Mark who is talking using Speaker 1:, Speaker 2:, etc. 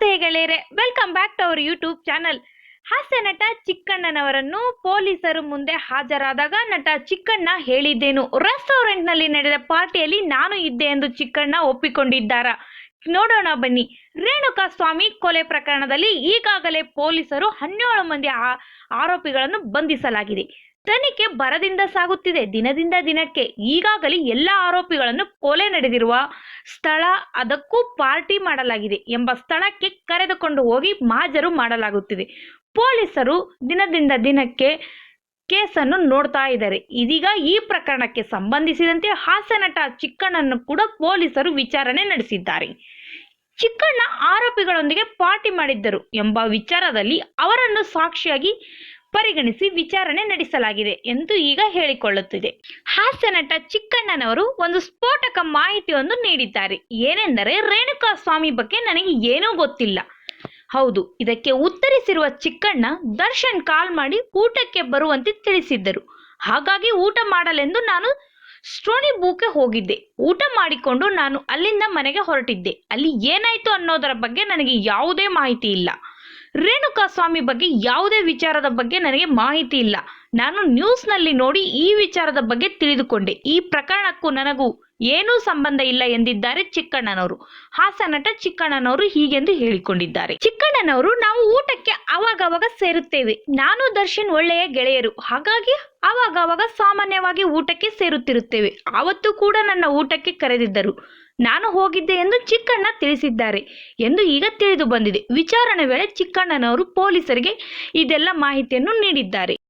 Speaker 1: ನಮಸ್ತೆ ಗೆಳೆಯರೆ welcome back to our YouTube channel ಹಾಸ್ಯ ನಟ ಚಿಕ್ಕಣ್ಣನವರನ್ನು ಪೊಲೀಸರು ಮುಂದೆ ಹಾಜರಾದಾಗ ನಟ ಚಿಕ್ಕಣ್ಣ ಹೇಳಿದ್ದೇನು. ರೆಸ್ಟೋರೆಂಟ್ನಲ್ಲಿ ನಡೆದ ಪಾರ್ಟಿಯಲ್ಲಿ ನಾನು ಇದ್ದೆ ಎಂದು ಚಿಕ್ಕಣ್ಣ ಒಪ್ಪಿಕೊಂಡಿದ್ದಾರಾ. ನೋಡೋಣ ಬನ್ನಿ. ರೇಣುಕಾ ಸ್ವಾಮಿ ಕೊಲೆ ಪ್ರಕರಣದಲ್ಲಿ ಈಗಾಗಲೇ ಪೊಲೀಸರು ಹನ್ನೇಳು ಮಂದಿ ಆರೋಪಿಗಳನ್ನು ಬಂಧಿಸಲಾಗಿದೆ. ತನಿಖೆ ಬರದಿಂದ ಸಾಗುತ್ತಿದೆ. ದಿನದಿಂದ ದಿನಕ್ಕೆ ಈಗಾಗಲೇ ಎಲ್ಲ ಆರೋಪಿಗಳನ್ನು ಕೊಲೆ ನಡೆದಿರುವ ಸ್ಥಳ ಅದಕ್ಕೂ ಪಾರ್ಟಿ ಮಾಡಲಾಗಿದೆ ಎಂಬ ಸ್ಥಳಕ್ಕೆ ಕರೆದುಕೊಂಡು ಹೋಗಿ ಮಾಜರು ಮಾಡಲಾಗುತ್ತಿದೆ. ಪೊಲೀಸರು ದಿನದಿಂದ ದಿನಕ್ಕೆ ಕೇಸನ್ನು ನೋಡ್ತಾ ಇದ್ದಾರೆ. ಇದೀಗ ಈ ಪ್ರಕರಣಕ್ಕೆ ಸಂಬಂಧಿಸಿದಂತೆ ಹಾಸ್ಯನಟ ಚಿಕ್ಕಣ್ಣನ್ನು ಕೂಡ ಪೊಲೀಸರು ವಿಚಾರಣೆ ನಡೆಸಿದ್ದಾರೆ. ಚಿಕ್ಕಣ್ಣ ಆರೋಪಿಗಳೊಂದಿಗೆ ಪಾರ್ಟಿ ಮಾಡಿದ್ದರು ಎಂಬ ವಿಚಾರದಲ್ಲಿ ಅವರನ್ನು ಸಾಕ್ಷಿಯಾಗಿ ಪರಿಗಣಿಸಿ ವಿಚಾರಣೆ ನಡೆಸಲಾಗಿದೆ ಎಂದು ಈಗ ಹೇಳಿಕೊಳ್ಳುತ್ತಿದೆ. ಹಾಸ್ಯ ನಟ ಚಿಕ್ಕಣ್ಣನವರು ಒಂದು ಸ್ಫೋಟಕ ಮಾಹಿತಿಯೊಂದು ನೀಡಿದ್ದಾರೆ. ಏನೆಂದರೆ ರೇಣುಕಾ ಸ್ವಾಮಿ ಬಗ್ಗೆ ನನಗೆ ಏನೂ ಗೊತ್ತಿಲ್ಲ. ಹೌದು, ಇದಕ್ಕೆ ಉತ್ತರಿಸಿರುವ ಚಿಕ್ಕಣ್ಣ ದರ್ಶನ್ ಕಾಲ್ ಮಾಡಿ ಊಟಕ್ಕೆ ಬರುವಂತೆ ತಿಳಿಸಿದ್ದರು. ಹಾಗಾಗಿ ಊಟ ಮಾಡಲೆಂದು ನಾನು ಸ್ಟೋನಿ ಬೂಕೆ ಹೋಗಿದ್ದೆ. ಊಟ ಮಾಡಿಕೊಂಡು ನಾನು ಅಲ್ಲಿಂದ ಮನೆಗೆ ಹೊರಟಿದ್ದೆ. ಅಲ್ಲಿ ಏನಾಯ್ತು ಅನ್ನೋದರ ಬಗ್ಗೆ ನನಗೆ ಯಾವುದೇ ಮಾಹಿತಿ ಇಲ್ಲ. ರೇಣುಕಾ ಸ್ವಾಮಿ ಬಗ್ಗೆ ಯಾವುದೇ ವಿಚಾರದ ಬಗ್ಗೆ ನನಗೆ ಮಾಹಿತಿ ಇಲ್ಲ. ನಾನು ನ್ಯೂಸ್ನಲ್ಲಿ ನೋಡಿ ಈ ವಿಚಾರದ ಬಗ್ಗೆ ತಿಳಿದುಕೊಂಡೆ. ಈ ಪ್ರಕರಣಕ್ಕೂ ನನಗೂ ಏನೂ ಸಂಬಂಧ ಇಲ್ಲ ಎಂದಿದ್ದಾರೆ ಚಿಕ್ಕಣ್ಣನವರು. ಹಾಸ್ಯ ನಟ ಚಿಕ್ಕಣ್ಣನವರು ಹೀಗೆಂದು ಹೇಳಿಕೊಂಡಿದ್ದಾರೆ. ಚಿಕ್ಕಣ್ಣನವರು ನಾವು ಊಟಕ್ಕೆ ಅವಾಗವಾಗ ಸೇರುತ್ತೇವೆ. ನಾನು, ದರ್ಶನ್ ಒಳ್ಳೆಯ ಗೆಳೆಯರು. ಹಾಗಾಗಿ ಅವಾಗವಾಗ ಸಾಮಾನ್ಯವಾಗಿ ಊಟಕ್ಕೆ ಸೇರುತ್ತಿರುತ್ತೇವೆ. ಆವತ್ತು ಕೂಡ ನನ್ನ ಊಟಕ್ಕೆ ಕರೆದಿದ್ದರು. ನಾನು ಹೋಗಿದ್ದೆ ಎಂದು ಚಿಕ್ಕಣ್ಣ ತಿಳಿಸಿದ್ದಾರೆ ಎಂದು ಈಗ ತಿಳಿದು ಬಂದಿದೆ. ವಿಚಾರಣೆ ವೇಳೆ ಚಿಕ್ಕಣ್ಣನವರು ಪೊಲೀಸರಿಗೆ ಇದೆಲ್ಲ ಮಾಹಿತಿಯನ್ನು ನೀಡಿದ್ದಾರೆ.